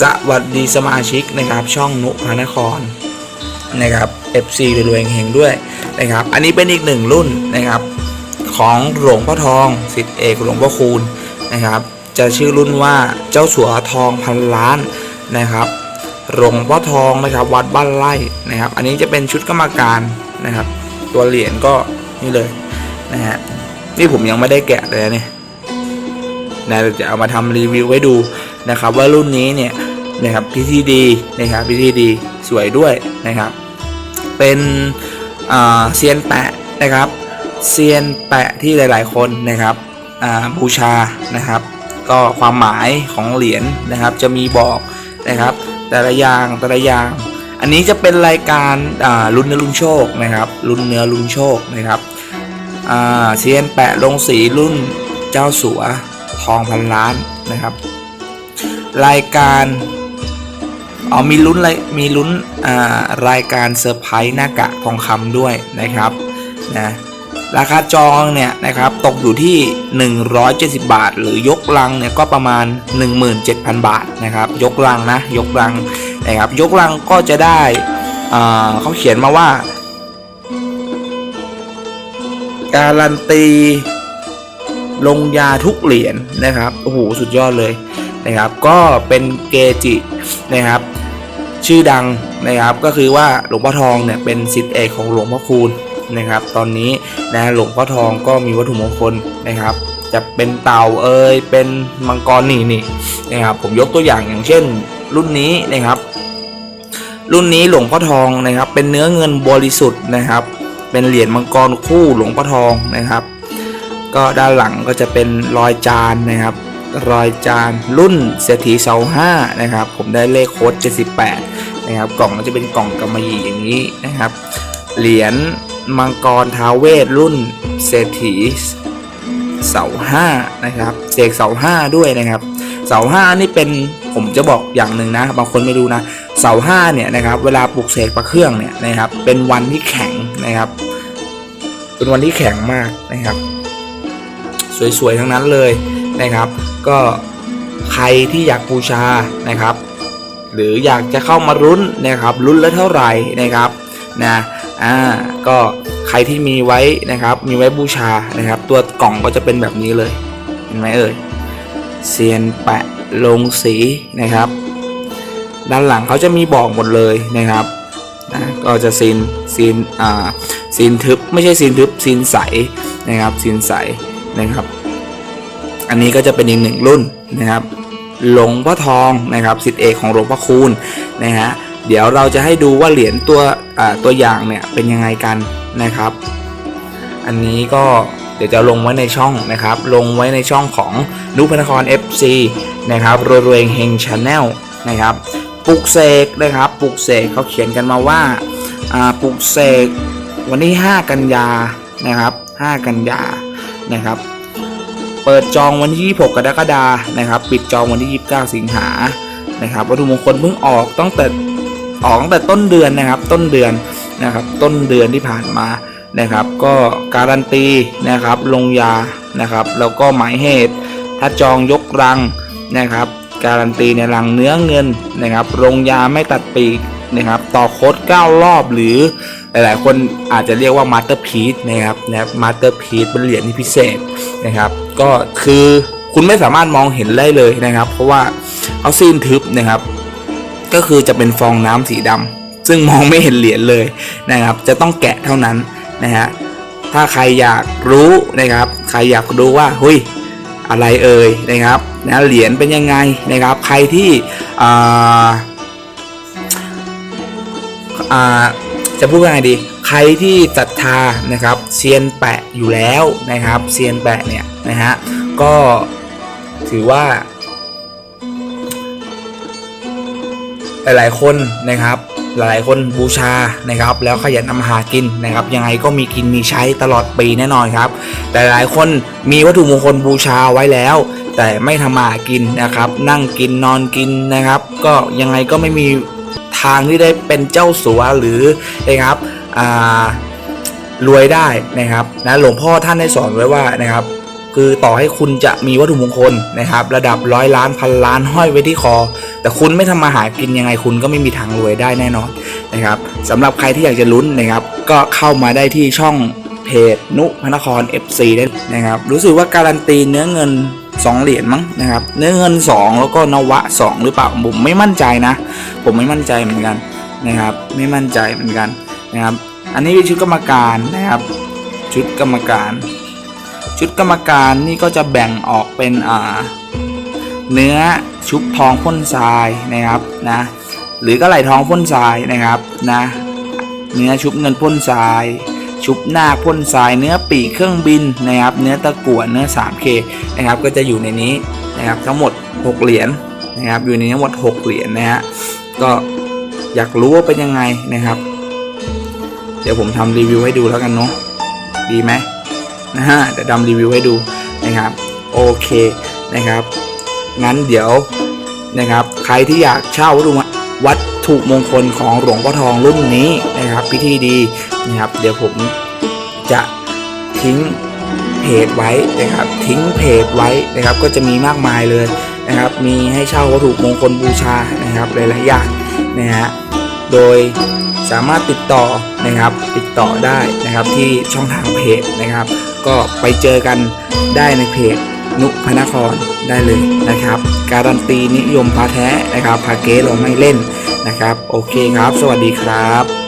สวัสดีสมาชิกนะครับ ช่องนุพานครนะครับ FC รวยๆเฮงด้วยนะครับ อันนี้เป็นอีกหนึ่งรุ่นนะครับ ของหลวงพ่อทองสิทธิเอกหลวงพ่อคูณนะครับ จะชื่อรุ่นว่าเจ้าสัวทองพันล้านนะครับหลวงพ่อทองนะครับ วัดบ้านไร่นะครับ อันนี้จะเป็นชุดกรรมการนะครับ ตัวเหรียญก็นี่เลยนะฮะนี่ผมยังไม่ได้แกะเลยนะเนี่ยนะจะเอามาทำรีวิวไว้ดูนะครับ ว่ารุ่นนี้เนี่ย นะครับพิธีดีนะครับพิธีดีสวยด้วยนะครับ เป็นเซียนแปะนะครับเซียนแปะที่หลาย ๆ คนนะครับบูชานะครับ ก็ความหมายของเหรียญนะครับ จะมีบอกนะครับ แต่ละอย่างแต่ละอย่าง อันนี้จะเป็นรายการรุ่นเนื้อรุ่นโชคนะครับรุ่นเนื้อรุ่นโชคนะครับเซียนแปะลงสีรุ่นเจ้าสัวทองพันล้านนะครับ รายการ เอ๋อมีลุ้นอะไรมีลุ้นรายการเซอร์ไพรส์หน้ากากทองคำด้วยนะครับนะราคาจองเนี่ยนะครับตกอยู่ที่ 170 บาท หรือยกลังเนี่ยก็ประมาณ 17,000 บาทนะครับยกลังนะยกลังนะครับยกลังก็จะได้เขาเขียนมาว่า การันตีลงยาทุกเหรียญนะครับโอ้โหสุดยอดเลย นะครับก็เป็นเกจินะครับชื่อดังนะครับก็คือว่าหลวงพ่อทองเนี่ยเป็นศิษย์เอกของหลวงพ่อคูณนะครับ ตอนนี้นะหลวงพ่อทองก็มีวัตถุมงคลนะครับ จะเป็นเต่าเอ่ยเป็นมังกรนี่นี่นะครับผมยกตัวอย่างอย่างเช่น รุ่นนี้นะครับ รุ่นนี้หลวงพ่อทองนะครับ เป็นเนื้อเงินบริสุทธิ์นะครับ เป็นเหรียญมังกรคู่หลวงพ่อทองนะครับ ก็ด้านหลังก็จะเป็นรอยจานนะครับ รอยจานรุ่นเศรษฐีเสาห้านะครับ ผมได้เลขโค้ด78 นะครับ กล่องก็จะเป็นกล่องกำมะหยี่อย่างนี้นะครับ เหรียญมังกรท้าเวทรุ่นเศรษฐีเสาห้านะครับเสกเสาห้าด้วยนะครับ เสาห้านี่เป็นผมจะบอกอย่างหนึ่งนะ บางคนไม่รู้นะ เสาห้าเนี่ยนะครับ เวลาปลุกเสกประเครื่องเนี่ยนะครับ เป็นวันที่แข็งนะครับ เป็นวันที่แข็งมากนะครับ สวยๆทั้งนั้นเลย นะครับ ก็ใครที่อยากบูชานะครับ หรืออยากจะเข้ามารุ้นนะครับรุ้นแล้วเท่าไหร่นะครับนะอ่าก็ใครที่มีไว้นะครับ มีไว้บูชานะครับ ตัวกล่องก็จะเป็นแบบนี้เลยเห็นไหมเอ่ยเซียนแปะลงสีนะครับ ด้านหลังเขาจะมีบอกหมดเลยนะครับนะก็จะซีนซีนอ่าซีนทึบไม่ใช่ซีนทึบซีนใสนะครับซีนใสนะครับ อันนี้ก็จะเป็นอีกหนึ่งรุ่นนะครับ หลวงพ่อทองนะครับสิทธิเอกของหลวงพ่อคูณนะฮะเดี๋ยวเราจะให้ดูว่าเหรียญตัวตัวอย่างเนี่ยเป็นยังไงกันนะครับ อันนี้ก็เดี๋ยวจะลงไว้ในช่องนะครับ ลงไว้ในช่องของนุพนคร FC นะครับรวยรวยเฮงชาแนลนะครับปลุกเสกนะครับปลุกเสกเขาเขียนกันมาว่าอ่าปลุกเสกวันที่ 5 กันยานะครับ 5 กันยานะครับ เปิดจองวันที่ 26 กรกฎานะครับ ปิดจองวันที่ 29 สิงหานะครับ วัตถุมงคลเพิ่งออกตั้งแต่ออกตั้งแต่ต้นเดือนนะครับ ต้นเดือนนะครับ ต้นเดือนที่ผ่านมานะครับ ก็การันตีนะครับ ลงยานะครับ แล้วก็หมายเหตุ ถ้าจองยกรังนะครับ การันตีในรังเนื้อเงินนะครับ ลงยาไม่ตัดปีกนะครับ ต่อโคด9รอบหรือ หลายๆ คนอาจจะเรียกว่ามาสเตอร์พี e นะครับนะครับมาสเตอร์พี e เป็นเหรียญที่พิเศษนะครับ ก็คือคุณไม่สามารถมองเห็นได้เลยนะครับ เพราะว่าเขาซีนทึบนะครับ ก็คือจะเป็นฟองน้ำสีดำซึ่งมองไม่เห็นเหรียญเลยนะครับ จะต้องแกะเท่านั้นนะฮะถ้าใครอยากรู้นะครับ ใครอยากรู้ว่าหุยอะไรเอ่ยนะครับนะเหรียญเป็นยังไงนะครับ ใครที่อ่าอ่า จะพูดว่าไงดี ใครที่ศรัทธานะครับเซียนแปะอยู่แล้วนะครับเซียนแปะเนี่ยนะฮะก็ถือว่า หลายๆคนนะครับหลายๆคนบูชานะครับ แล้วขยันทำมาหากินนะครับ ยังไงก็มีกินมีใช้ตลอดปีแน่นอนครับแต่หลายคนมีวัตถุมงคลบูชาไว้แล้ว แต่ไม่ทำมาหากินนะครับ นั่งกินนอนกินนะครับ ก็ยังไงก็ไม่มี ทางที่ได้เป็นเจ้าสัวหรือนะครับรวยได้นะครับนะหลวงพ่อท่านได้สอนไว้ว่านะครับ คือต่อให้คุณจะมีวัตถุมงคลนะครับ ระดับร้อยล้านพันล้านห้อยไว้ที่คอ แต่คุณไม่ทำมาหากินยังไงคุณก็ไม่มีทางรวยได้แน่นอนนะครับสำหรับใครที่อยากจะลุ้นนะครับ ก็เข้ามาได้ที่ช่องเพจนุพนคร FC ได้นะครับ รู้สึกว่าการันตีเนื้อเงิน 2 เหรียญมั้งนะครับเนื้อเงิน 2 แล้วก็นวะ 2 หรือเปล่าผมไม่มั่นใจนะ ผมไม่มั่นใจเหมือนกันนะครับ ไม่มั่นใจเหมือนกันนะครับ อันนี้เป็นชุดกรรมการนะครับ ชุดกรรมการ ชุดกรรมการนี่ก็จะแบ่งออกเป็นอ่าเนื้อชุบทองพ่นทรายนะครับนะหรือก็ไหลทองพ่นทรายนะครับนะเนื้อชุบเงินพ่นทราย ชุบหน้าพ่นทรายเนื้อปีเครื่องบินนะครับ เนื้อตะกั่วเนื้อ 3K นะครับ ก็จะอยู่ในนี้นะครับทั้งหมด 6 เหรียญนะครับ อยู่ในนี้ทั้งหมด 6 เหรียญนะฮะก็อยากรู้ว่าเป็นยังไงนะครับ เดี๋ยวผมทำรีวิวให้ดูแล้วกันเนาะดีไหมนะฮะเดี๋ยวทำรีวิวให้ดูนะครับโอเคนะครับงั้นเดี๋ยวนะครับ ใครที่อยากเช่าวัต ถุมวัตถุมงคลของหลวงพ่อทองรุ่นนี้นะครับ พิธีดีนะครับ เดี๋ยวผมจะทิ้งเพจไว้นะครับ ทิ้งเพจไว้นะครับ ก็จะมีมากมายเลยนะครับ มีให้เช่าวัตถุมงคลบูชานะครับหลายๆอย่างนะฮะโดยสามารถติดต่อนะครับติดต่อได้นะครับที่ช่องทางเพจนะครับ ก็ไปเจอกันได้ในเพจ นุพนครได้เลยนะครับ การันตีนิยมพาแท้นะครับพาเกสเราไม่เล่นนะครับ โอเคครับ สวัสดีครับ